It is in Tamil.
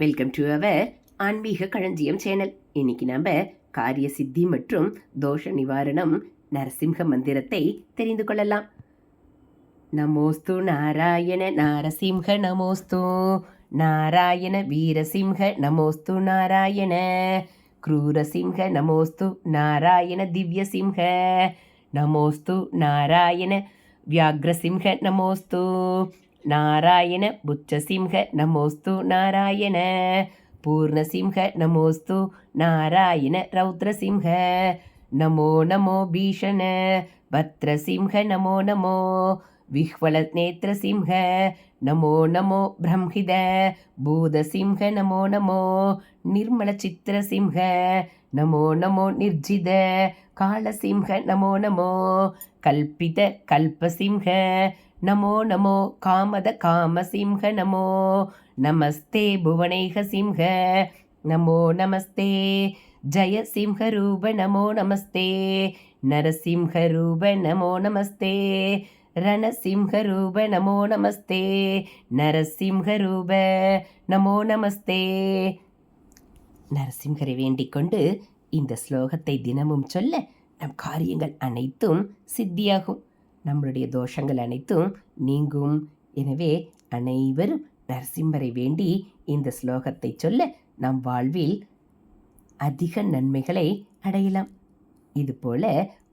வெல்கம் டு அவர் ஆன்மீக களஞ்சியம் சேனல் இன்னைக்கு நம்ம காரிய சித்தி மற்றும் தோஷ நிவாரணம் நரசிம்ஹ மந்திரத்தை தெரிந்து கொள்ளலாம் நமோஸ்து நாராயண நாரசிம்ஹ நமோஸ்து நாராயண வீரசிம்ஹ நமோஸ்து நாராயண क्रूरसिंह नमोस्तु नारायण दिव्यसिंह नमोस्तु नारायण व्याघ्रसिंह नमोस्तु நாராயண புச்சசிம்ஹ நமோஸ்து நாராயண. பூர்ணசிம்ஹ நமோஸ்து நாராயண ரௌத்ரசிம்ஹ. நமோ நமோ பீஷண. பத்ரசிம்ஹ நமோ நமோ. विह्वलनेत्रसिंह नमो नमो ब्रह्मिद भूतसिंह नमो नमो निर्मलचित्रसिंह नमो नमो निर्जिद कालसिंह नमो नमो कल्पित कल्पसिंह नमो नमो कामद कामसिंह नमो नमस्ते भुवनैः सिंह नमो नमस्ते जय सिंहरूप नमो नमस्ते नरसिंहरूप नमो नमस्ते ரணசிம்ஹரூப நமோ நமஸ்தே. நரசிம்ஹரூப நமோ நமஸ்தே. நரசிம்ஹரை வேண்டிக் கொண்டு இந்த ஸ்லோகத்தை தினமும் சொல்ல நம் காரியங்கள் அனைத்தும் சித்தியாகும். நம்மளுடைய தோஷங்கள் அனைத்தும் நீங்கும். எனவே அனைவரும் நரசிம்மரை வேண்டி இந்த ஸ்லோகத்தை சொல்ல நம் வாழ்வில் அதிக நன்மைகளை அடையலாம். இதுபோல்